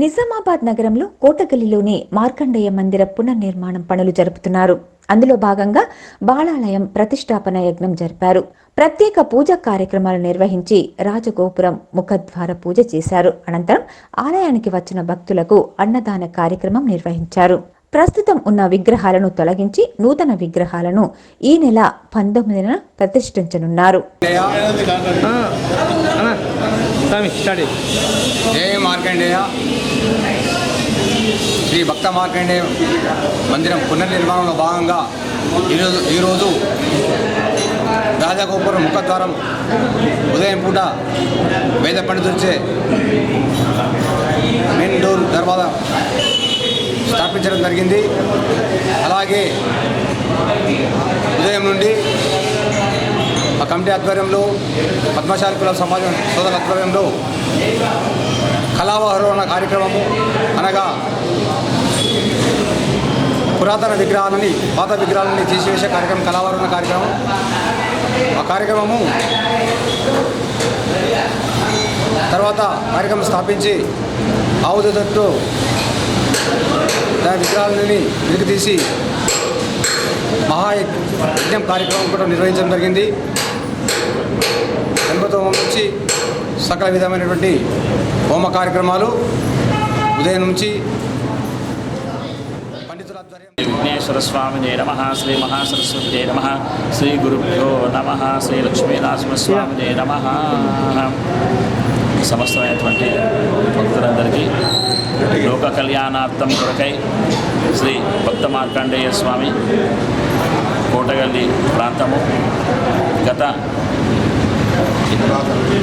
నిజామాబాద్ నగరంలో కోటగల్లిలోని మార్కండేయ మందిర పునర్నిర్మాణం పనులు జరుపుతున్నారు. అందులో భాగంగా బాలాలయం ప్రతిష్టాపన యజ్ఞం జరిపారు. ప్రత్యేక పూజా కార్యక్రమాలు నిర్వహించి రాజగోపురం ముఖద్వార పూజ చేశారు. అనంతరం ఆలయానికి వచ్చిన భక్తులకు అన్నదాన కార్యక్రమం నిర్వహించారు. ప్రస్తుతం ఉన్న విగ్రహాలను తొలగించి నూతన విగ్రహాలను ఈ నెల పంతొమ్మిదిన ప్రతిష్ఠించనున్నారు. స్వామి స్టార్ట్ జయ మార్కండేయ. శ్రీ భక్త మార్కండేయ మందిరం పునర్నిర్మాణంలో భాగంగా ఈరోజు ఈరోజు రాజగోపురం ముఖద్వారం ఉదయం పూట వేద పండితులచే మెయిన్ డోర్ దర్వాజా స్థాపించడం జరిగింది. అలాగే ఉదయం నుండి కమిటీ ఆధ్వర్యంలో పద్మశాలి కుల సమాజం సోదరుల ఆధ్వర్యంలో కళావహరణ కార్యక్రమము అనగా పురాతన విగ్రహాలని పాత విగ్రహాలని తీసివేసే కార్యక్రమం కళావరణ కార్యక్రమం. ఆ కార్యక్రమము తర్వాత కార్యక్రమం స్థాపించి ఆవుదతో దాని విగ్రహాలని వెలికి తీసి మహాయజ్ఞం కార్యక్రమం కూడా నిర్వహించడం జరిగింది. ఎనభై నుంచి సకల విధమైనటువంటి హోమ కార్యక్రమాలు ఉదయం నుంచి పండితుల ఆధ్వర్యం. విఘ్నేశ్వర స్వామినే నమ శ్రీ మహాసరస్వతి నమ శ్రీ గురుభ్యో నమ శ్రీ లక్ష్మీనరసింహస్వామినే నమ. సమస్తమైనటువంటి భక్తులందరికీ లోక కళ్యాణార్థం కొరకై శ్రీ భక్త మార్కండేయ స్వామి కోటగల్లి ప్రాంతము గత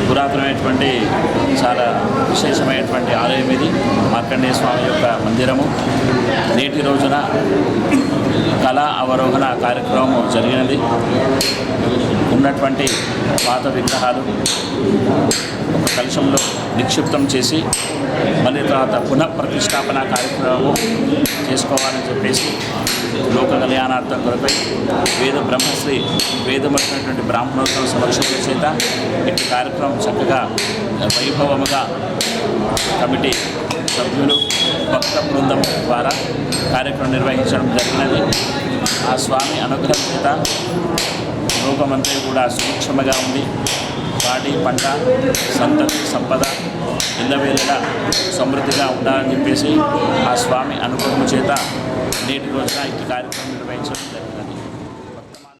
పురాతనమైనటువంటి చాలా విశేషమైనటువంటి ఆలయం ఇది. మార్కండేయ స్వామి యొక్క మందిరము. నేటి రోజున కళా అవరోహణ కార్యక్రమం జరిగినది. ఉన్నటువంటి పాత విగ్రహాలు ఒక కలశంలో నిక్షిప్తం చేసి మళ్ళీ తర్వాత పునః కార్యక్రమము కార్యక్రమం చేసుకోవాలని చెప్పేసి లోక కళ్యాణార్థం కొరకై వేద బ్రహ్మశ్రీ వేదమైనటువంటి బ్రాహ్మణోత్సవ సమక్షంలో చేత ఇటు కార్యక్రమం చక్కగా వైభవముగా కమిటీ సభ్యులు భక్త బృందం ద్వారా కార్యక్రమం నిర్వహించడం జరిగినది. ఆ స్వామి అనుగ్రహం చేత లోకమంతా కూడా సూక్ష్మగా ఉంది. పాడి పంట సంతతి సంపద ఇళ్ళవేళ సమృద్ధిగా ఉండాలని చెప్పేసి ఆ స్వామి అనుగ్రహం చేత నేటి రోజున ఈ కార్యక్రమం నిర్వహించడం జరిగింది.